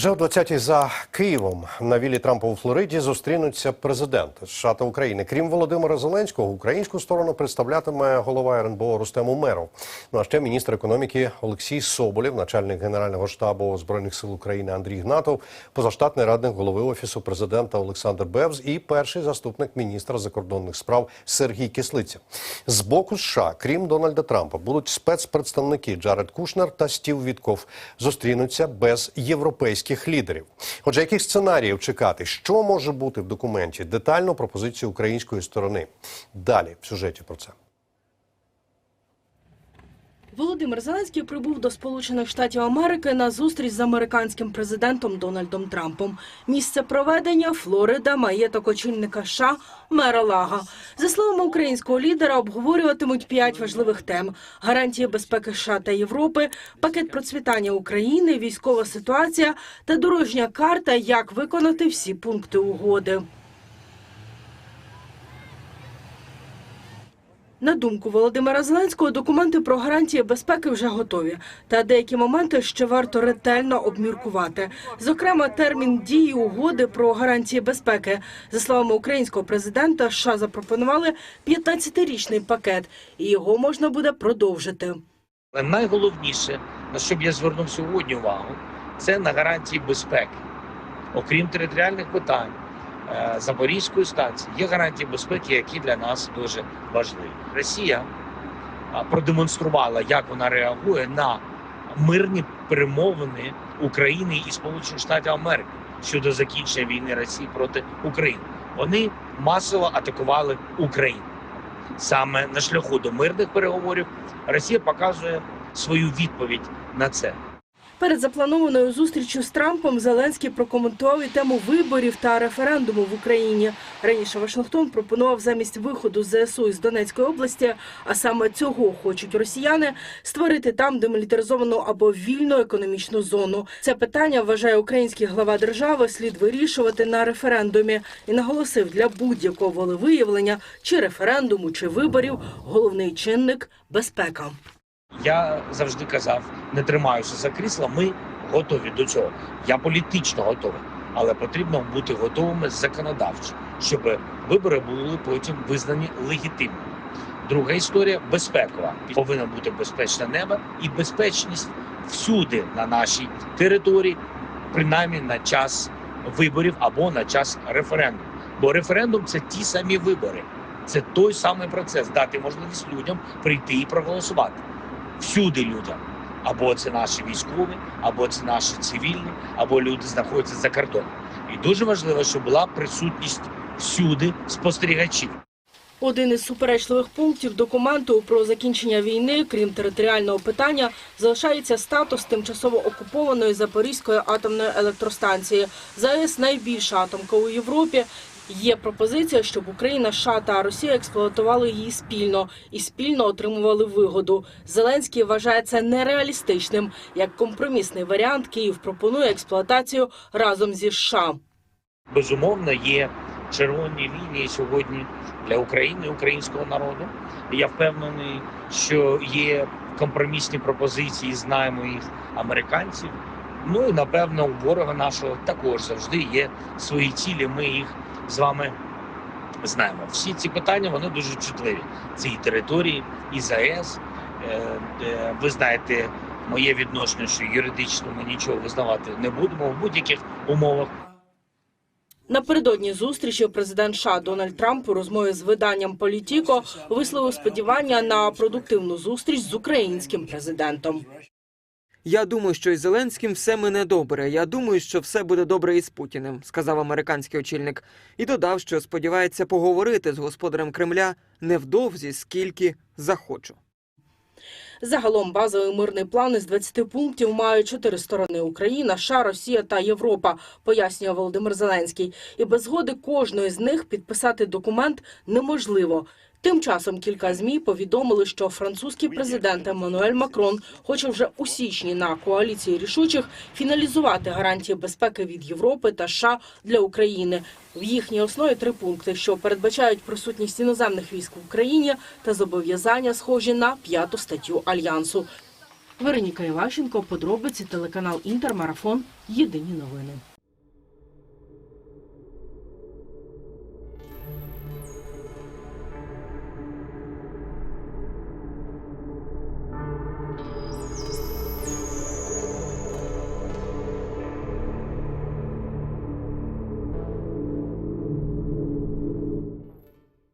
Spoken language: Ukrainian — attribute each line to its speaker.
Speaker 1: Вже о 20-й за Києвом на вілі Трампа у Флориді зустрінуться президенти США та України. Крім Володимира Зеленського, українську сторону представлятиме голова РНБО Рустем Умеров. Ну а ще міністр економіки Олексій Соболєв, начальник генерального штабу збройних сил України Андрій Гнатов, позаштатний радник голови офісу президента Олександр Бевз і перший заступник міністра закордонних справ Сергій Кислиця. З боку США, крім Дональда Трампа, будуть спецпредставники Джаред Кушнер та Стів Вітков. Зустрінуться без європейських лідерів. Отже, яких сценаріїв чекати? Що може бути в документі? Детально пропозицію української сторони. Далі в сюжеті про це.
Speaker 2: Володимир Зеленський прибув до Сполучених Штатів Америки на зустріч з американським президентом Дональдом Трампом. Місце проведення Флорида, маєток очільника США Мера Лага. За словами українського лідера, обговорюватимуть п'ять важливих тем: гарантії безпеки США та Європи, пакет процвітання України, військова ситуація та дорожня карта, як виконати всі пункти угоди. На думку Володимира Зеленського, документи про гарантії безпеки вже готові, та деякі моменти ще варто ретельно обміркувати. Зокрема, термін дії угоди про гарантії безпеки. За словами українського президента, США запропонували 15-річний пакет, і його можна буде продовжити.
Speaker 3: Але найголовніше, на що б я звернув сьогодні увагу, це на гарантії безпеки. Окрім територіальних питань Запорізької станції, є гарантії безпеки, які для нас дуже важливі. Росія продемонструвала, як вона реагує на мирні перемовини України і Сполучених Штатів Америки щодо закінчення війни Росії проти України. Вони масово атакували Україну. Саме на шляху до мирних переговорів Росія показує свою відповідь на це.
Speaker 2: Перед запланованою зустрічю з Трампом Зеленський прокоментував і тему виборів та референдуму в Україні. Раніше Вашингтон пропонував замість виходу з ЗСУ із Донецької області, а саме цього хочуть росіяни, створити там демілітаризовану або вільну економічну зону. Це питання вважає український глава держави слід вирішувати на референдумі і наголосив для будь-якого волевиявлення чи референдуму, чи виборів головний чинник безпека.
Speaker 3: Я завжди казав, не тримаюся за крісла. Ми готові до цього. Я політично готовий, але потрібно бути готовими законодавчо, щоб вибори були потім визнані легітимними. Друга історія безпекова. Повинно бути безпечне небо і безпечність всюди на нашій території, принаймні на час виборів або на час референдуму. Бо референдум це ті самі вибори. Це той самий процес дати можливість людям прийти і проголосувати всюди людям. Або це наші військові, або це наші цивільні, або люди знаходяться за кордоном. І дуже важливо, щоб була присутність всюди спостерігачів.
Speaker 2: Один із суперечливих пунктів документу про закінчення війни, крім територіального питання, залишається статус тимчасово окупованої Запорізької атомної електростанції. ЗАЕС найбільша атомка у Європі. Є пропозиція, щоб Україна, США та Росія експлуатували її спільно і спільно отримували вигоду. Зеленський вважає це нереалістичним. Як компромісний варіант, Київ пропонує експлуатацію разом зі США.
Speaker 3: Безумовно, є червоні лінії сьогодні для України, українського народу. Я впевнений, що є компромісні пропозиції, знаємо їх американців. Ну і напевно у ворога нашого також завжди є свої цілі. Ми їх з вами знаємо. Всі ці питання вони дуже чутливі. Це і території, і ЗАЕС. Е, Ви знаєте моє відношення, що юридично ми нічого визнавати не будемо в будь-яких умовах.
Speaker 2: Напередодні зустрічі президент США Дональд Трамп у розмові з виданням Політіко висловив сподівання на продуктивну зустріч з українським президентом.
Speaker 4: Я думаю, що із Зеленським все мине добре. Я думаю, що все буде добре із Путіним, сказав американський очільник, і додав, що сподівається поговорити з господарем Кремля невдовзі, скільки захочу.
Speaker 2: Загалом базовий мирний план із 20 пунктів мають чотири сторони: Україна, США, Росія та Європа, пояснює Володимир Зеленський. І без згоди кожної з них підписати документ неможливо. Тим часом кілька змі повідомили, що французький президент Еммануель Макрон хоче вже у січні на коаліції рішучих фіналізувати гарантії безпеки від Європи та США для України. В їхній основі три пункти, що передбачають присутність іноземних військ в Україні та зобов'язання, схожі на п'яту статтю альянсу. Вероніка Іващенко, подробиці, телеканал Інтермарафон. Єдині новини.